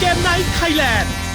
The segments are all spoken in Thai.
เกมไนท์ไทยแลนด์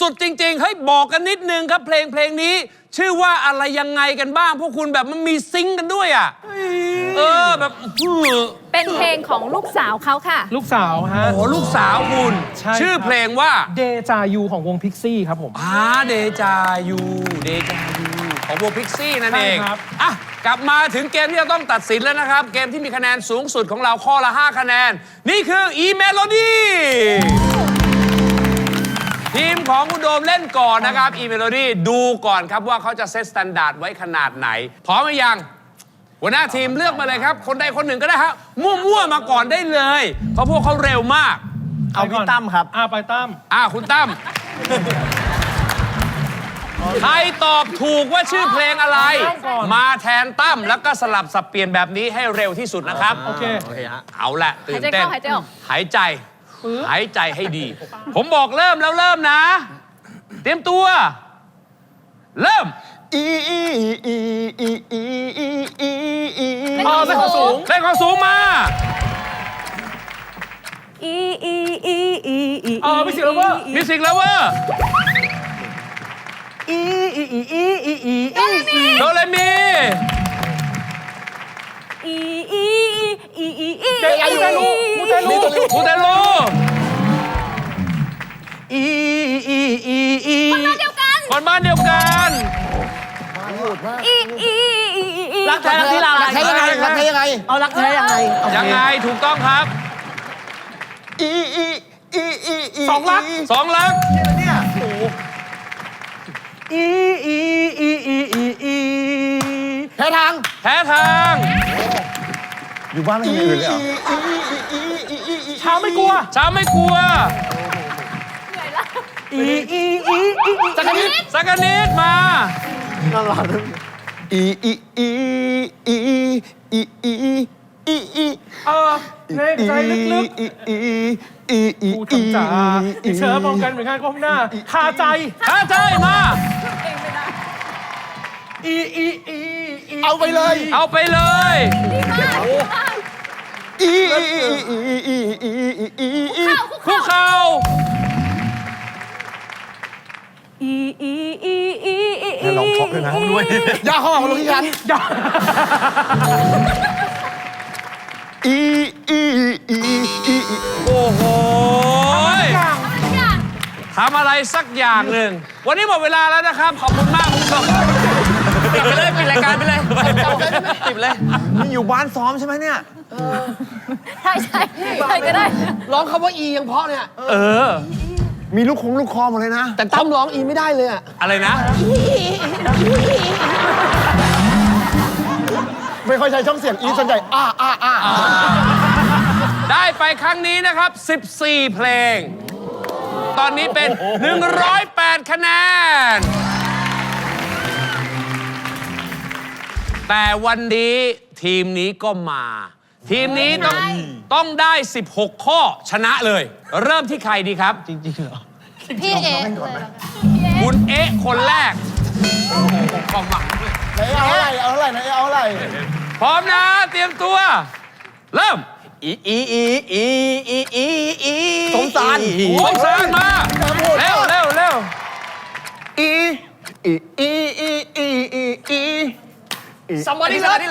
สุดๆ จริงๆเฮ้ยบอกกันนิดนึงครับเพลงเพลงนี้ ชื่อว่าอะไรยังไงกันบ้าง พวกคุณแบบมันมีซิงค์กันด้วยอะเออแบบอื้อเป็นเพลงของลูกสาวเขาค่ะ ลูกสาวฮะ โอ้โหลูกสาวคุณ ใช่ครับ ชื่อเพลงว่า เดจายูของวงพิกซี่ครับผม อาเดจายูเดจายูของวงพิกซี่นั่นเองใช่ครับ อะกลับมาถึงเกมที่จะต้องตัดสินแล้วนะครับ เกมที่มีคะแนนสูงสุดของเราข้อละ 5 คะแนน นี่คืออีเมโลดี้ ทีมของคุณโดมเล่นก่อนนะครับอีเมโลดี้ดูก่อนครับว่าเขาจะเซตสแตนดาร์ดไว้ขนาดไหน พร้อมหรือยัง หัวหน้าทีมเลือกมาเลยครับ คนใดคนหนึ่งก็ได้ครับมั่วๆมาก่อนได้เลยเพราะพวกเขาเร็วมาก เอาพี่ตั้มครับ อ่าไปตั้มอ่าคุณตั้มใครตอบถูกว่าชื่อเพลงอะไร มาแทนตั้มแล้วก็สลับสับเปลี่ยนแบบนี้ให้เร็วที่สุดนะครับ โอเค เอาละตื่นเต้นหายใจเข้า หายใจออกหายใจหายใจให้ดี ผมบอกเริ่มแล้วเริ่มนะ เตรียมตัว เริ่มอีอีอีอีอีอีอีอีเล่นของสูงเล่นของสูงมาอีอีอีอีอีเออไม่เสียแล้วเว่ามิวสิกเลเวอร์อีอีอีอีอีอีอีโดเรมีอีอี อีอีอีเดจายูมูเตลูมูเตโลอีอีอีอีเดียวกันคนบ้านเดียวกันอีอีอีอีรักแท้รักที่ลารักแท้ยังไงรักแท้ยังไงเอารักแท้ยังไงยังไงถูกต้องครับอีอีอีอีอีสองรักสองลักอีอีอีอี อยู่บ้านไม่มีอื่นเลยเหรอช้าไม่กลัว ช้าไม่กลัว อีอีอีอีอีจักนิดสักนิดมา น่ารักอีอีอีอีอีอีอีอีเออในใจลึกอีอีอีอีๆกูทำจ่าอีเชิญมองกันเหมือนกันก้มหน้าคาใจถ้าใจมา อีอีอีอีเอาไปเลย เอาไปเลย อีอีอีอีอีอีอีอีคุกเข่าอีอีอีอีอีอีลองช็อกด้วยนะด้วยย่าเข้ามาลงที่ฉันอย่าอีอีอีอีอีโอ้โหทำอะไรสักอย่างหนึ่ง วันนี้หมดเวลาแล้วนะครับ ขอบคุณมากคุณผู้ชมปิดไปเลยปิดรายการไปเลยปิดเลย นี่อยู่บ้านซ้อมใช่ไหมเนี่ย ใช่ใช่ใช่ก็ได้ ร้องคำว่าอียังเพราะเนี่ยเออ มีลูกคงลูกคอหมดเลยนะ แต่ตั้มร้องอีไม่ได้เลยอะอะไรนะ ไม่ค่อยใช้ช่องเสียงอีส่วนใหญ่อ้าอ้าอ้าได้ไปครั้งนี้นะครับ 14 เพลง ตอนนี้เป็น 108 คะแนน แต่วันนี้ทีมนี้ก็มา ทีมนี้ต้องต้องได้ 16 ข้อชนะเลย เริ่มที่ใครดีครับ จริงๆเหรอ พี่เอ๋คุณเอ๊ะคนแรกโอ้โหความหวังด้วยไหนเอาอะไรเอาอะไรไหนเอาอะไรพร้อมนะ เตรียมตัว เริ่มอีอีอีอีอีอีอีสงสารสงสารมาเร็วเร็วเร็วอีอีอีอีอีอีอี Somebody love นี่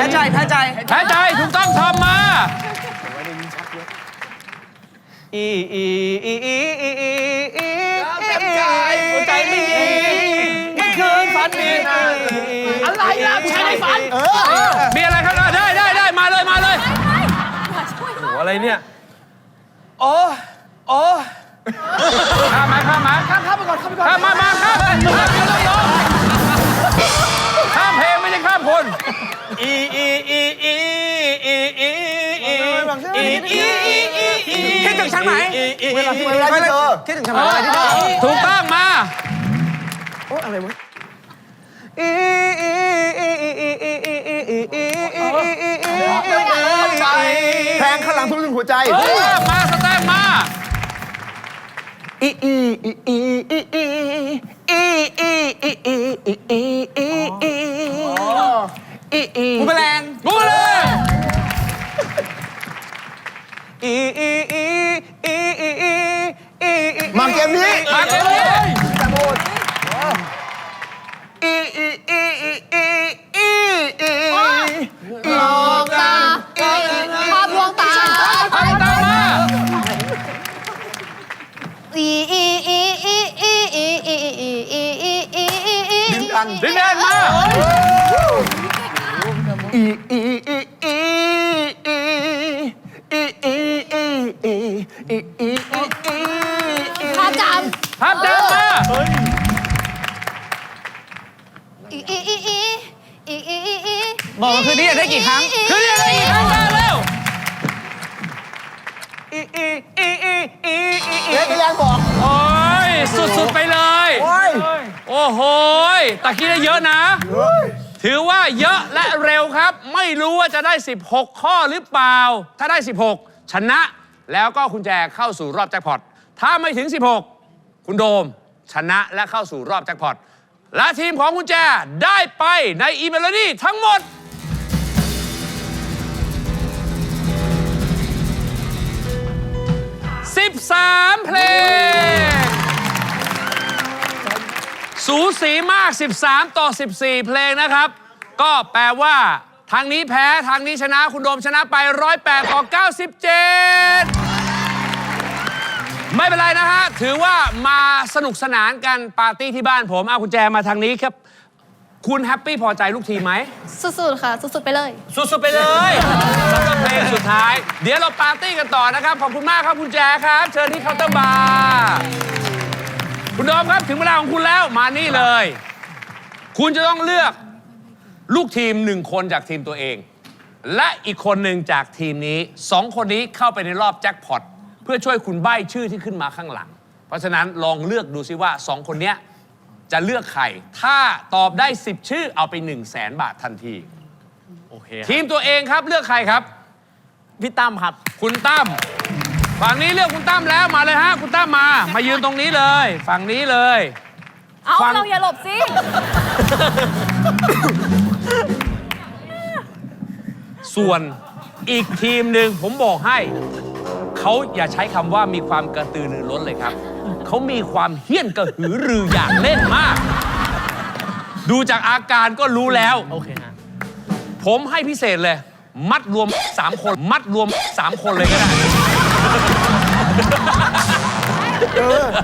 พ้ใจแพ้ใจ แพ้ใจถูกต้องทำมาอีอีอีอีอีอีอีเต็มใจหัวใจไม่ดีเมื่อคืนฝันดีอะไรล่ะใช้ในฝันมีอะไรครับได้ได้ได้มาเลยมาเลยอะไรเนี่ยโอ้โอ้ข้ามมาข้ามมาข้ามข้ามไปก่อนข้ามไปก่อนข้ามมามาข้ามไปข้ามไปเลยน้องข้ามเพลงไม่ใช่ข้ามคน อีอีอีอีอีอีอีอีอีอีอีคิดถึงฉันไหมเวลาที่เวลาที่เจอคิดถึงฉันไหมที่เธอถูกต้องมาอีอีอีอีอีอีอีอีอีอีอีอีแทงข้างหลังทุกหัวใจเออมาสแตมป์มาอีอีอีอีอีอีอีอีอีอีอีอี อีอีอีอีบูมแมลงกูเลยอีอีอีอีอีอีอีอีมาเกมนี้มาเกมนี้อีอีอีอีอีอีอีลองตาภาพลวงตาทำตามมาอีอีอีอีอีอีอีอีอีอีอีอีอีดึงแดนมา อีอีอีอีอีอีอีอีอีอีอีอีภาพจภาพจำมาำอีอีอีอีอีอีอีอีบอกมาคืนนี้อยากได้กี่ครั้ง คือเรียกอะไรอีกครั้งมาเร็วอีอีอีอีอีอีเล็กแรงบอกโอ้ยสุดๆไปเลย โอ้ยโอ้โหยตะกี้ได้เยอะนะ ถือว่าเยอะและเร็วครับ ไม่รู้ว่าจะได้ 16 ข้อหรือเปล่า ถ้าได้ 16 ชนะแล้วก็คุณแจเข้าสู่รอบแจ็คพอตถ้าไม่ถึง 16 คุณโดม ชนะและเข้าสู่รอบแจ็คพอตและทีมของคุณแจได้ไปในอีเมลนี้ทั้งหมด สูสีมาก 13 ต่อ 14 เพลงนะครับ ก็แปลว่า ทางนี้แพ้ทางนี้ชนะคุณโดมชนะไป 108 ต่อ 97 ไม่เป็นไรนะฮะ ถือว่ามาสนุกสนานกันปาร์ตี้ที่บ้านผม เอาคุณแจมาทางนี้ครับ คุณแฮปปี้พอใจลูกทีมไหม สุดๆ ค่ะ สุดๆ ไปเลย สุดๆ ไปเลยสำหรับเพลงสุดท้าย เดี๋ยวเราปาร์ตี้กันต่อนะครับ ขอบคุณมากครับคุณแจครับ เชิญที่เคาน์เตอร์บาร์ คุณโดมครับถึงเวลาของคุณแล้วมานี่เลย คุณจะต้องเลือกลูกทีมหนึ่งคนจากทีมตัวเอง และอีกคนหนึ่งจากทีมนี้สองคนนี้เข้าไปในรอบแจ็คพอตเพื่อช่วยคุณใบ้ชื่อที่ขึ้นมาข้างหลัง เพราะฉะนั้นลองเลือกดูซิว่าสองคนเนี้ยจะเลือกใคร ถ้าตอบได้ 10 ชื่อเอาไป 1 0 0 0 0แสนบาททันที โอเคทีมตัวเองครับเลือกใครครับ พี่ตั้มครับ คุณตั้ม ฝั่งนี้เลือกคุณตั้มแล้วมาเลยฮะ คุณตั้มมา มายืนตรงนี้เลย ฝั่งนี้เลย เอาฟัง เราอย่าหลบสิ ส่วนอีกทีมหนึ่งผมบอกให้ เขาอย่าใช้คำว่ามีความกระตือรือร้นเลยครับ เขามีความเฮี้ยนกระหือรืออยากเล่นมาก ดูจากอาการก็รู้แล้ว โอเคฮะ ผมให้พิเศษเลย มัดรวม 3 คน มัดรวม 3 คนเลยก็ได้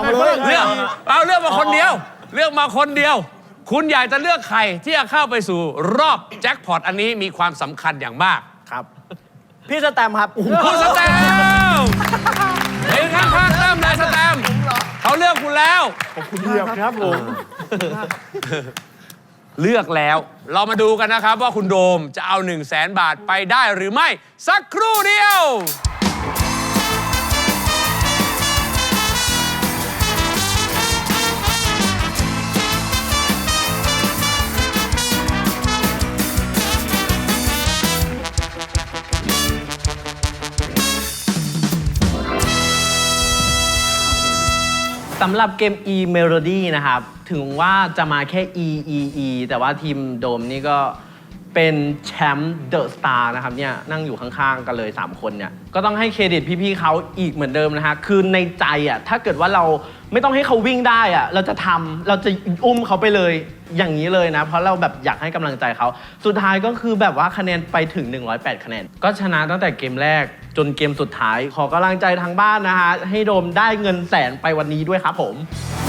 เอาเลยเลือกเอาเลือกมาคนเดียว เลือกมาคนเดียว คุณอยากจะเลือกใครที่จะเข้าไปสู่รอบแจ็คพอตอันนี้มีความสำคัญอย่างมากครับ พี่สแตมครับคุณสแตมป์เห็นข้างๆตั้มเลยสแตมป์เขาเลือกคุณแล้วคุณเดียวครับผมเลือกแล้ว เรามาดูกันนะครับว่าคุณโดมจะเอา 1 0 0 0 0แสนบาทไปได้หรือไม่ สักครู่เดียว สำหรับเกม E Melody นะครับ ถึงว่าจะมาแค่ E E E แต่ว่าทีมโดมนี่ก็ เป็นแชมป์เดอะสตาร์นะครับเนี่ยนั่งอยู่ข้างๆ กันเลย 3 คนเนี่ยก็ต้องให้เครดิตพี่ๆเขาอีกเหมือนเดิมนะฮะคือในใจอะถ้าเกิดว่าเราไม่ต้องให้เขาวิ่งได้อะเราจะทำเราจะอุ้มเขาไปเลยอย่างนี้เลยนะ เพราะเราแบบอยากให้กำลังใจเขา สุดท้ายก็คือแบบว่าคะแนนไปถึง 108 คะแนน ก็ชนะตั้งแต่เกมแรกจนเกมสุดท้าย ขอกำลังใจทางบ้านนะฮะให้โดมได้เงินแสนไปวันนี้ด้วยครับผม「